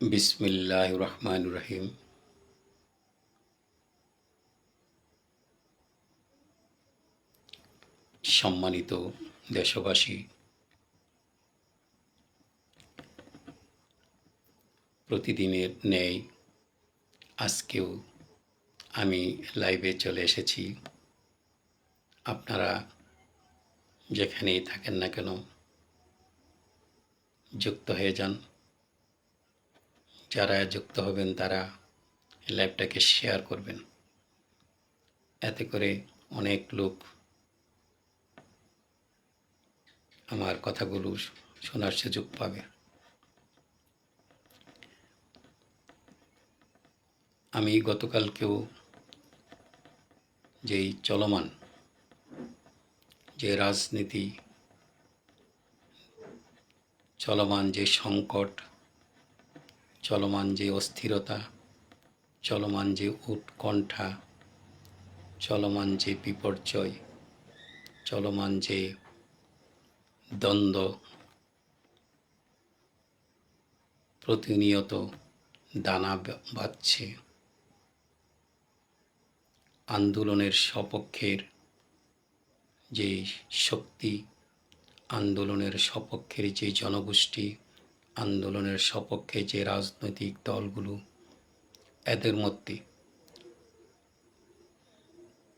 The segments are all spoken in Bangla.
বিসমিল্লাহ রহমান রহিম সম্মানিত দেশবাসী, প্রতিদিনের ন্যায় আজকেও আমি লাইভে চলে এসেছি। আপনারা যেখানেই থাকেন না কেন, যুক্ত হয়ে যান। যারা যুক্ত হবেন, তারা লাইভটাকে শেয়ার করবেন। এতে করে অনেক লোক আমার কথাগুলো শোনার সুযোগ পাবে। আমি গতকালকেও যেই চলমান যে রাজনীতি, চলমান যে সংকট চলমান যে অস্থিরতা, চলমান যে উৎকণ্ঠা, চলমান যে বিপর্যয়, চলমান যে দ্বন্দ্ব, প্রতিনিয়ত দানা বাঁধছে। আন্দোলনের সপক্ষের যে শক্তি, আন্দোলনের সপক্ষের যে জনগোষ্ঠী আন্দোলনের সপক্ষে যে রাজনৈতিক দলগুলো এদের মধ্যে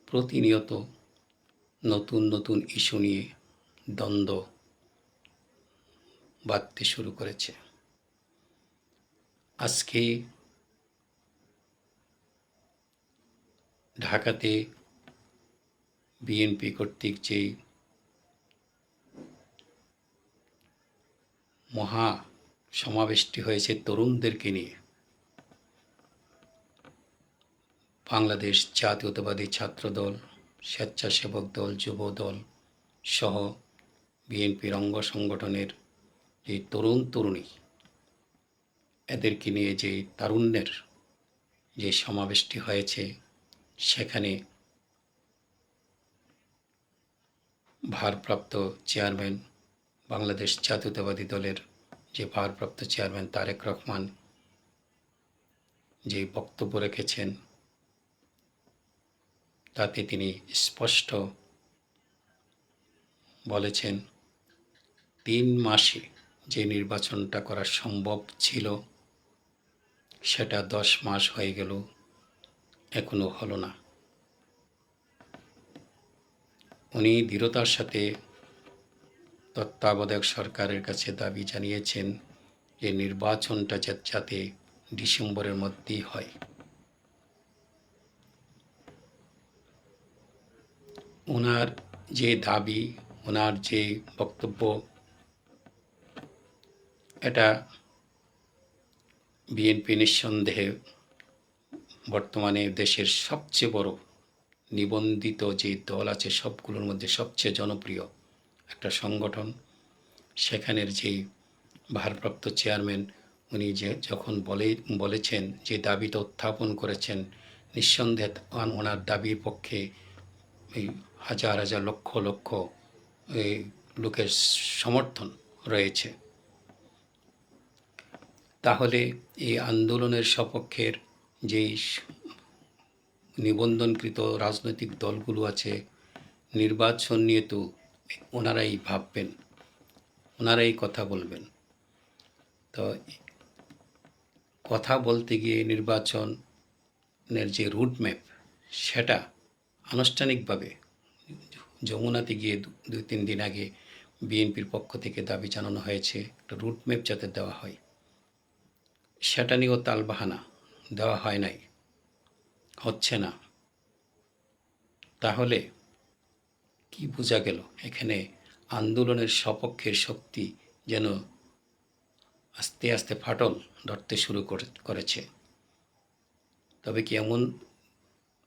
প্রতিনিয়ত নতুন নতুন ইস্যু নিয়ে দ্বন্দ্ব বাড়তে শুরু করেছে। আজকে ঢাকাতে বিএনপি কর্তৃক যেই মহা সমাবেশটি হয়েছে তরুণদেরকে নিয়ে। বাংলাদেশ জাতীয়তাবাদী ছাত্রদল, স্বেচ্ছাসেবক দল, যুব দল সহ বিএনপির অঙ্গ সংগঠনের যে তরুণ তরুণী, এদেরকে নিয়ে যে তারুণ্যের যে সমাবেশটি হয়েছে, সেখানে ভারপ্রাপ্ত চেয়ারম্যান বাংলাদেশ জাতীয়তাবাদী দলের যে ভারপ্রাপ্ত চেয়ারম্যান তারেক রহমান যে বক্তব্য রেখেছেন, তাতে তিনি স্পষ্ট বলেছেন, তিন মাসে যে নির্বাচনটা করা সম্ভব ছিল, সেটা দশ মাস হয়ে গেল এখনও হলো না। উনি দৃঢ়তার সাথে তত্ত্বাবধায়ক সরকারের কাছে দাবি জানিয়েছেন যে নির্বাচনটা যাতে ডিসেম্বরের মধ্যেই হয়। ওনার যে দাবি ওনার যে বক্তব্য, এটা বিএনপি নিঃসন্দেহে বর্তমানে দেশের সবচেয়ে বড় নিবন্ধিত যে দল আছে, সবগুলোর মধ্যে সবচেয়ে জনপ্রিয়। একটা সংগঠন। সেখানের যে ভারপ্রাপ্ত চেয়ারম্যান, উনি যে যখন বলে, বলেছেন যে দাবিটা উত্থাপন করেছেন, নিঃসন্দেহে ওনার দাবির পক্ষে এই হাজার হাজার লক্ষ লক্ষ এই লোকের সমর্থন রয়েছে। তাহলে এই আন্দোলনের সপক্ষের যেই নিবন্ধনকৃত রাজনৈতিক দলগুলো আছে, নির্বাচন নিয়ে তো ওনারাই ভাববেন, ওনারাই কথা বলবেন। তো কথা বলতে গিয়ে নির্বাচনের যে রুটম্যাপ সেটা আনুষ্ঠানিকভাবে যমুনাতে গিয়ে দুই, তিন দিন আগে বিএনপির পক্ষ থেকে দাবি জানানো হয়েছে, একটা রুটম্যাপ যাতে দেওয়া হয়। সেটা নিয়েও তালবাহানা দেওয়া হয় নাই, হচ্ছে না। তাহলে কি বোঝা গেল? এখানে আন্দোলনের সপক্ষের শক্তি যেন আস্তে আস্তে ফাটল ধরতে শুরু করেছে। তবে কি এমন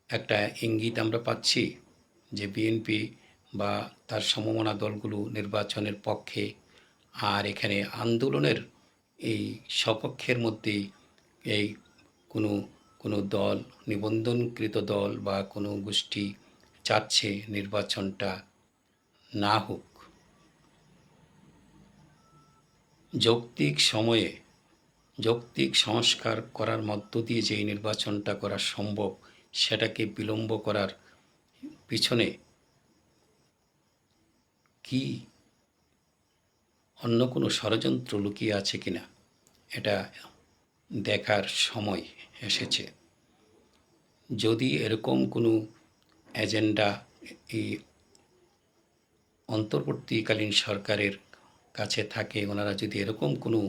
একটা ইঙ্গিত আমরা পাচ্ছি যে বিএনপি বা তার সমমনা দলগুলো নির্বাচনের পক্ষে আর এখানে আন্দোলনের এই সপক্ষের মধ্যে এই কোনো কোনো দল, নিবন্ধনকৃত দল বা কোনো গোষ্ঠী চাচ্ছে নির্বাচনটা না হোক। যৌক্তিক সময়ে, যৌক্তিক সংস্কার করার মধ্য দিয়ে যেই নির্বাচনটা করা সম্ভব, সেটাকে বিলম্ব করার পিছনে কি অন্য কোনো ষড়যন্ত্র লুকিয়ে আছে কিনা এটা দেখার সময় এসেছে। যদি এরকম কোনো এজেন্ডা এই অন্তর্বর্তীকালীন সরকারের কাছে থাকে, ওনারা যদি এরকম কোনো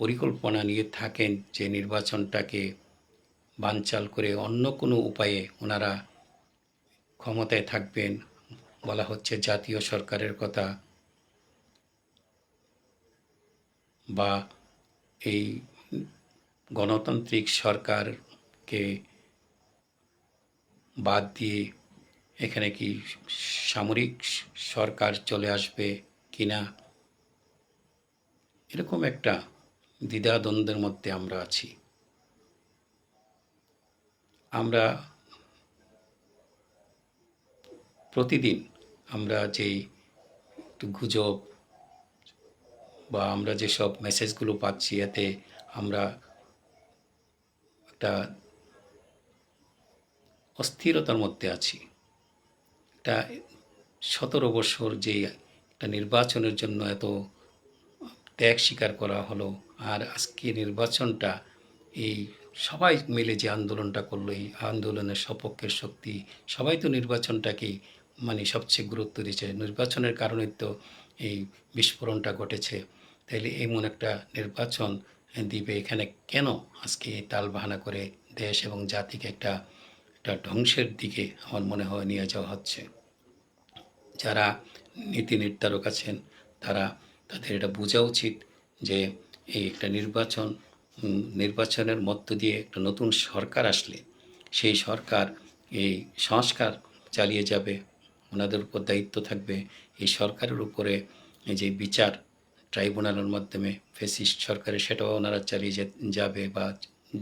পরিকল্পনা নিয়ে থাকেন যে নির্বাচনটাকে বানচাল করে অন্য কোনো উপায়ে ওনারা ক্ষমতায় থাকবেন, বলা হচ্ছে জাতীয় সরকারের কথা, বা এই গণতান্ত্রিক সরকারকে বাদ দিয়ে এখানে কি সামরিক সরকার চলে আসবে কিনা? এরকম একটা দ্বিধাদ্বন্দ্বের মধ্যে আমরা আছি। আমরা প্রতিদিন আমরা যেই গুজব বা আমরা যেসব মেসেজগুলো পাচ্ছি, এতে আমরা একটা অস্থিরতার মধ্যে আছি। একটা সতেরো বছর যে একটা নির্বাচনের জন্য এত ত্যাগ স্বীকার করা হলো, আর আজকে নির্বাচনটা এই সবাই মিলে যে আন্দোলনটা করল, এই আন্দোলনের সপক্ষের শক্তি, সবাই তো নির্বাচনটাকেই মানে সবচেয়ে গুরুত্ব দিচ্ছে নির্বাচনের কারণে তো এই বিস্ফোরণটা ঘটেছে। তাইলে এমন একটা নির্বাচন দিবে, এখানে কেন আজকে তাল বাহানা করে দেশ এবং জাতিকে একটা একটা ধ্বংসের দিকে আমার মনে হয় নিয়ে যাওয়া হচ্ছে। যারা নীতি নির্ধারক আছেন, তারা তাদের এটা বোঝা উচিত যে এই একটা নির্বাচন নির্বাচনের মধ্য দিয়ে একটা নতুন সরকার আসলে সেই সরকার এই সংস্কার চালিয়ে যাবে, ওনাদের উপর দায়িত্ব থাকবে। এই সরকারের উপরে যে বিচার ট্রাইব্যুনালের মাধ্যমে ফেসিস্ট সরকারের সেটাও ওনারা চালিয়ে যাবে বা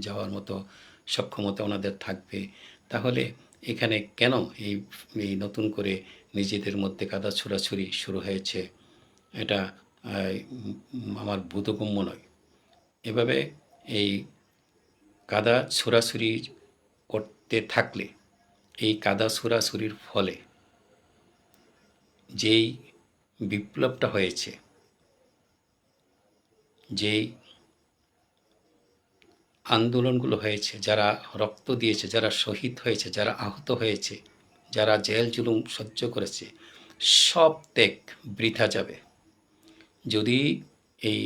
যাওয়ার মতো সক্ষমতা ওনাদের থাকবে। তাহলে এখানে কেন এই এই নতুন করে নিজেদের মধ্যে কাদা ছোড়াছুরি শুরু হয়েছে? এটা আমার বোধগম্য নয়। এভাবে এই কাদা ছোড়াছুরি করতে থাকলে, এই কাদা ছোড়াছুরির ফলে যেই বিপ্লবটা হয়েছে, যেই আন্দোলনগুলো হয়েছে, যারা রক্ত দিয়েছে, যারা শহীদ হয়েছে, যারা আহত হয়েছে, যারা জেল জুলুম সহ্য করেছে, সব ত্যাগ বৃথা যাবে। যদি এই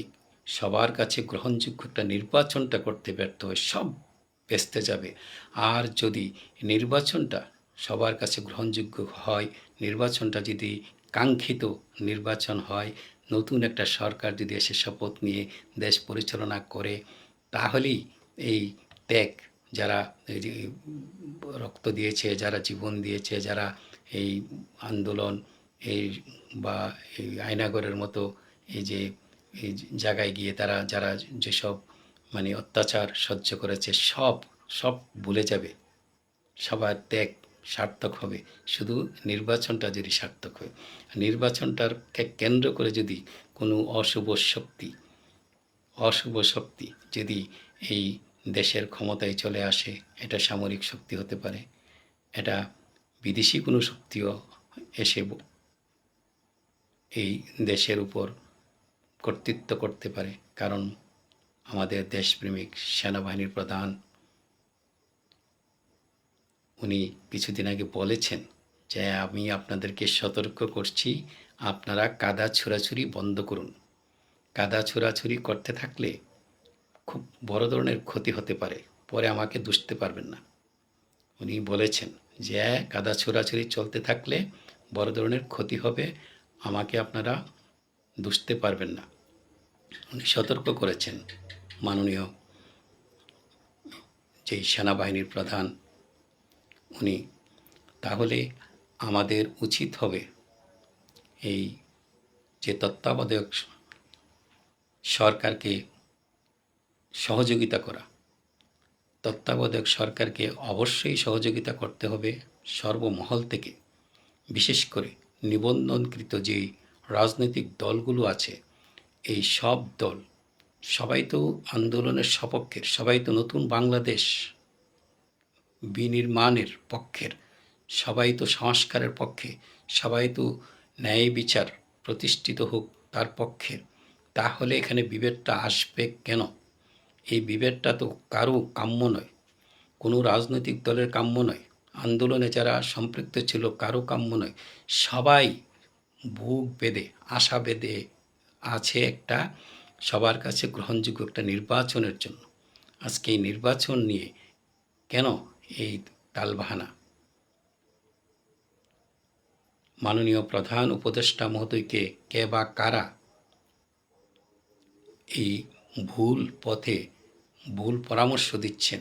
সবার কাছে গ্রহণযোগ্য একটা নির্বাচনটা করতে ব্যর্থ হয় সব বেসতে যাবে, আর যদি নির্বাচনটা সবার কাছে গ্রহণযোগ্য হয়, নির্বাচনটা যদি কাঙ্ক্ষিত নির্বাচন হয়, নতুন একটা সরকার যদি এসে শপথ নিয়ে দেশ পরিচালনা করে, তাহলেই এই ত্যাগ, যারা রক্ত দিয়েছে, যারা জীবন দিয়েছে, যারা এই আন্দোলন, এই বা এই আয়নাগরের মতো এই যে, এই জায়গায় গিয়ে তারা, যারা যেসব মানে অত্যাচার সহ্য করেছে, সব সব ভুলে যাবে। সবার ত্যাগ সার্থক হবে। শুধু নির্বাচনটা যদি সার্থক হয় নির্বাচনটাকে কেন্দ্র করে যদি কোনো অশুভ শক্তি অশুভ শক্তি যদি এই দেশের ক্ষমতায় চলে আসে, এটা সামরিক শক্তি হতে পারে, এটা বিদেশি কোনো শক্তিও এসে এই দেশের উপর কর্তৃত্ব করতে পারে। কারণ আমাদের দেশপ্রেমিক সেনাবাহিনীর প্রধান, উনি কিছুদিন আগে বলেছেন যে, আমি আপনাদেরকে সতর্ক করছি, আপনারা কাদা ছোড়াছুরি বন্ধ করুন। কাদা ছোড়াছুরি করতে থাকলে খুব বড় ধরনের ক্ষতি হতে পারে, পরে আমাকে দুষতে পারবেন না। উনি বলেছেন যে কাদা ছোড়াছুরি চলতে থাকলে বড় ধরনের ক্ষতি হবে, আমাকে আপনারা দুষতে পারবেন না। উনি সতর্ক করেছেন মাননীয় যেই সেনাবাহিনীর প্রধান। উনি, তাহলে আমাদের উচিত হবে এই যে তত্ত্বাবধায়ক সরকারকে সহযোগিতা করা। তত্ত্বাবধায়ক সরকারকে অবশ্যই সহযোগিতা করতে হবে সর্বমহল থেকে। বিশেষ করে নিবন্ধনকৃত যে রাজনৈতিক দলগুলো আছে, এই সব দল, সবাই তো আন্দোলনের সপক্ষের, সবাই তো নতুন বাংলাদেশ বিনির্মাণের পক্ষের, সবাই তো সংস্কারের পক্ষে, সবাই তো ন্যায় বিচার প্রতিষ্ঠিত হোক তার পক্ষের। তাহলে এখানে বিভেদটা আসবে কেন? এই বিভেদটা তো কারও কাম্য নয়। কোনো রাজনৈতিক দলের কাম্য নয়। আন্দোলনে যারা সম্পৃক্ত ছিল কারও কাম্য নয়। সবাই বুক বেঁধে, আশা বেঁধে আছে একটা সবার কাছে গ্রহণযোগ্য একটা নির্বাচনের জন্য। আজকে এই নির্বাচন নিয়ে কেন এই তালবাহানা? মাননীয় প্রধান উপদেষ্টা মহোদয়কে কে বা কারা এই ভুল পথে ভুল পরামর্শ দিচ্ছেন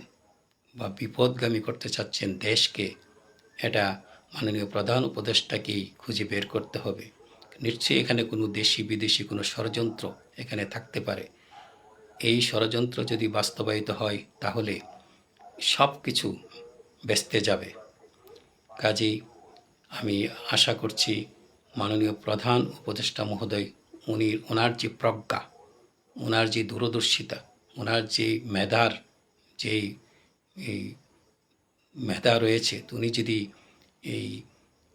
বা বিপদগামী করতে চাচ্ছেন দেশকে, এটা মাননীয় প্রধান উপদেষ্টাকেই খুঁজে বের করতে হবে। নিশ্চয়ই এখানে কোনো দেশি বিদেশি কোনো ষড়যন্ত্র এখানে থাকতে পারে। এই ষড়যন্ত্র যদি বাস্তবায়িত হয়, তাহলে সব কিছু বেস্তে যাবে। কাজেই আমি আশা করছি মাননীয় প্রধান উপদেষ্টা মহোদয়, উনি ওনার যে প্রজ্ঞা, ওনার যে দূরদর্শিতা ওনার যে মেধার যেই, এই মেধা রয়েছে, উনি যদি এই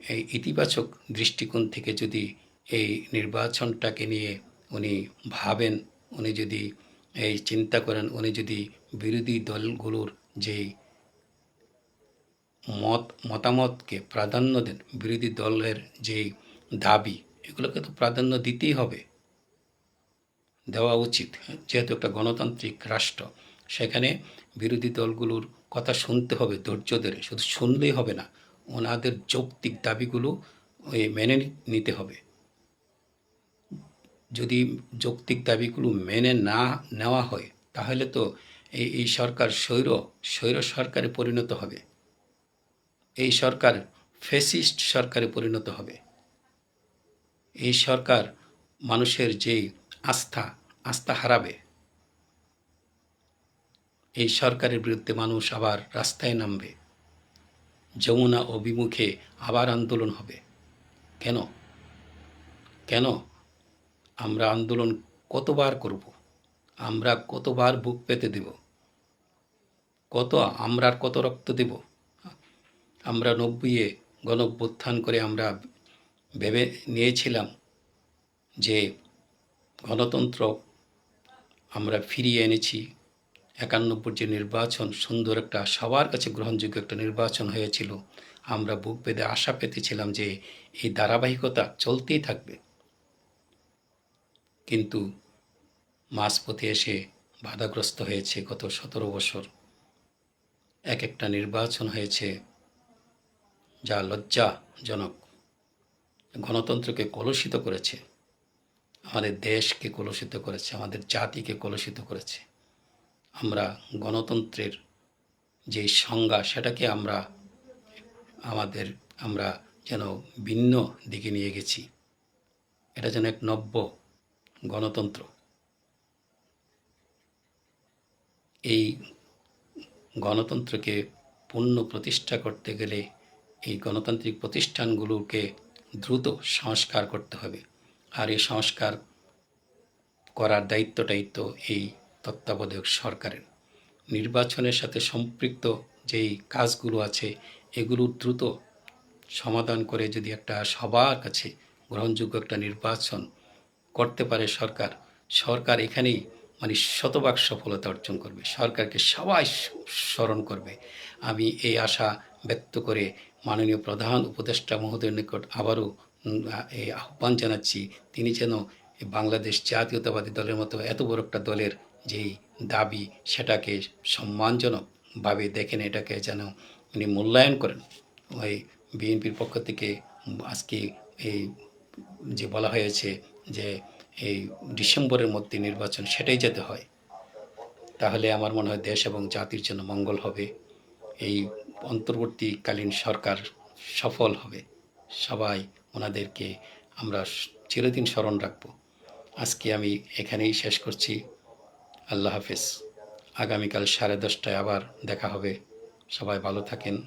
এই ইতিবাচক দৃষ্টিকোণ থেকে যদি এই নির্বাচনটাকে নিয়ে উনি ভাবেন, উনি যদি এই চিন্তা করেন, উনি যদি বিরোধী দলগুলোর যেই মত, মতামতকে প্রাধান্য দেন, বিরোধী দলের যেই দাবি, এগুলোকে তো প্রাধান্য দিতেই হবে। দেওয়া উচিত, যেহেতু একটা গণতান্ত্রিক রাষ্ট্র। সেখানে বিরোধী দলগুলোর কথা শুনতে হবে ধৈর্য ধরে, শুধু শুনলেই হবে না, ওনাদের যৌক্তিক দাবিগুলো মেনে নিতে হবে। যদি যৌক্তিক দাবিগুলো মেনে না নেওয়া হয়, তাহলে তো এই এই সরকার স্বৈর স্বৈর সরকারে পরিণত হবে। এই সরকার ফেসিস্ট সরকারে পরিণত হবে। এই সরকার মানুষের যেই আস্থা আস্থা হারাবে। এই সরকারের বিরুদ্ধে মানুষ আবার রাস্তায় নামবে। যমুনা অভিমুখে আবার আন্দোলন হবে। কেন? কেন? আমরা আন্দোলন কতবার করব? আমরা কতবার বুক পেতে দেব? কত আমরা কত রক্ত দেব? আমরা নব্বইয়ে গণভ্যুত্থান করে আমরা ভেবে নিয়েছিলাম যে গণতন্ত্র আমরা ফিরিয়ে এনেছি। একান্নব্বই যে নির্বাচন সুন্দর একটা, সবার কাছে গ্রহণযোগ্য একটা নির্বাচন হয়েছিল। আমরা বুক বেঁধে আশা পেতেছিলাম যে এই ধারাবাহিকতা চলতেই থাকবে। কিন্তু মাঝপথে এসে বাধাগ্রস্ত হয়েছে গত সতেরো বছর। এক একটা নির্বাচন হয়েছে যা লজ্জাজনক। গণতন্ত্রকে কলুষিত করেছে। আমাদের দেশকে কলুষিত করেছে, আমাদের জাতিকে কলুষিত করেছে। আমরা গণতন্ত্রের যে সংজ্ঞা, সেটাকে আমরা, আমাদের, আমরা যেন ভিন্ন দিকে নিয়ে গেছি। এটা যেন এক নব্য গণতন্ত্র। এই গণতন্ত্রকে পূর্ণ প্রতিষ্ঠা করতে গেলে এই গণতান্ত্রিক প্রতিষ্ঠানগুলোকে দ্রুত সংস্কার করতে হবে। আর এই সংস্কার করার দায়িত্বটাই তো এই তত্ত্বাবধায়ক সরকারের। নির্বাচনের সাথে সম্পৃক্ত যেই কাজগুলো আছে, এগুলো দ্রুত সমাধান করে যদি একটা সবার কাছে গ্রহণযোগ্য একটা নির্বাচন করতে পারে সরকার সরকার এখানেই মানে শতভাগ সফলতা অর্জন করবে। সরকারকে সবাই স্মরণ করবে। আমি এই আশা ব্যক্ত করে মাননীয় প্রধান উপদেষ্টা মহোদয়ের নিকট আবারও আহ্বান জানাচ্ছি, তিনি যেন বাংলাদেশ জাতীয়তাবাদী দলের মতো এত বড় একটা দলের যেই দাবি, সেটাকে সম্মানজনকভাবে দেখেন, এটাকে যেন উনি মূল্যায়ন করেন। ওই বিএনপির পক্ষ থেকে আজকে এই যে বলা হয়েছে যে এই ডিসেম্বরের মধ্যে নির্বাচন সেটাই যেতে হয়, তাহলে আমার মনে হয় দেশ এবং জাতির জন্য মঙ্গল হবে। এই অন্তর্বর্তীকালীন সরকার সফল হবে। সবাই ওনাদেরকে আমরা চিরদিন স্মরণ রাখব। আজকে আমি এখানেই শেষ করছি। আল্লাহ হাফেজ। আগামীকাল সাড়ে দশটায় আবার দেখা হবে। সবাই ভালো থাকেন।